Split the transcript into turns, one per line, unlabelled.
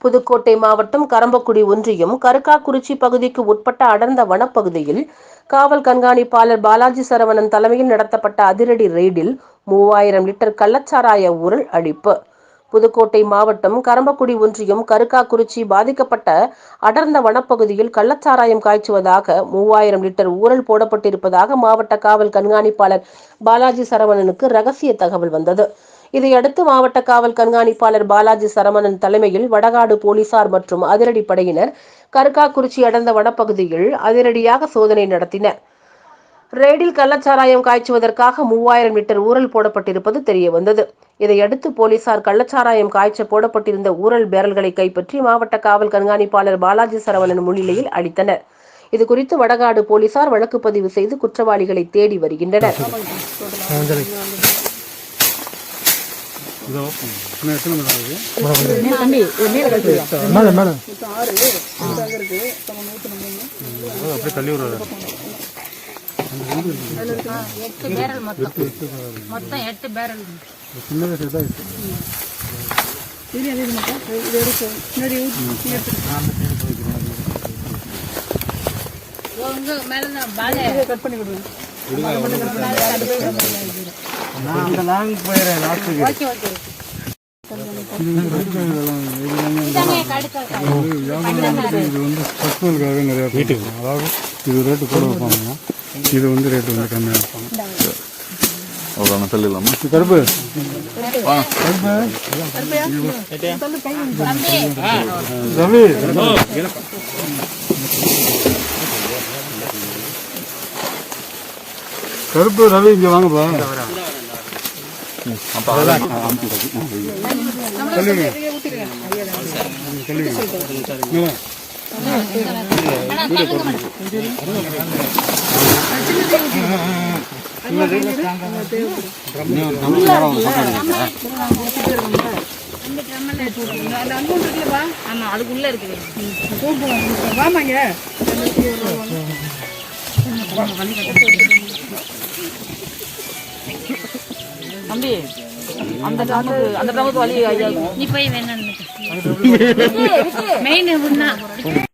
புதுக்கோட்டை மாவட்டம் கரம்பக்குடி ஒன்றியம் கருக்காக்குறிச்சி பகுதிக்கு உட்பட்ட அடர்ந்த வனப்பகுதியில் காவல் கண்காணிப்பாளர் பாலாஜி சரவணன் தலைமையில் நடத்தப்பட்ட அதிரடி ரெய்டில் மூவாயிரம் லிட்டர் கள்ளச்சாராய உருள் அழிப்பு புதுக்கோட்டை மாவட்டம் கரம்பக்குடி ஒன்றியம் கருக்காக்குறிச்சி பாதிக்கப்பட்ட அடர்ந்த வனப்பகுதியில் கள்ளச்சாராயம் காய்ச்சுவதாக மூவாயிரம் லிட்டர் ஊரல் போடப்பட்டிருப்பதாக மாவட்ட காவல் கண்காணிப்பாளர் பாலாஜி சரவணனுக்கு ரகசிய தகவல் வந்தது. இதையடுத்து மாவட்ட காவல் கண்காணிப்பாளர் பாலாஜி சரவணன் தலைமையில் வடகாடு போலீசார் மற்றும் அதிரடிப்படையினர் கருக்காக்குறிச்சி அடர்ந்த வனப்பகுதியில் அதிரடியாக சோதனை நடத்தினர். ரெய்டில் கள்ளச்சாராயம் காய்ச்சுவதற்காக மூவாயிரம் லிட்டர் ஊரல் போடப்பட்டிருப்பது தெரிய வந்தது இதையடுத்து போலீசார் கள்ளச்சாராயம் காய்ச்ச போடப்பட்டிருந்த ஊரல் பேரல்களை கைப்பற்றி மாவட்ட காவல் கண்காணிப்பாளர் பாலாஜி சரவணன் முன்னிலையில் அளித்தனர். இதுகுறித்து வடகாடு போலீசார் வழக்கு பதிவு செய்து குற்றவாளிகளை தேடி வருகின்றனர்.
இதோ இன்னும் எத்தனை மீட்டர் ஆகுது?
மேடம் மேடம்
அப்படியே தள்ளி விடுறாரு.
எட்டு பேரல் மொத்தம். மொத்தம் எட்டு பேரல்.
சின்ன வயசுல தான் இருக்கு
உங்க மேல தான் பாலை கட் பண்ணி விடுங்க
நான் அந்த லாங் போயிடுறேன் லாஸ்ட்டுக்கு
ஓகே ஓகே
பர்சனலுக்காக நிறைய வீட்டுக்கு அதாவது இது ரேட்டு கூட வைப்பாங்க இது வந்து ரேட்டு வந்து கம்மியாக
அவ்வளோ சொல்லிடலாமா
கருப்பு கருப்பு ரவி இங்க வாங்கப்பா.
அப்போ
சொல்லுங்க சொல்லுங்க மேடம்
மேடம்
தம்பி அந்த ட்ரம்முக்கு அந்த ட்ரம்முக்கு வழி ஐயா.
நீ போய் வேணான்னு மெயின் எப்படின்னா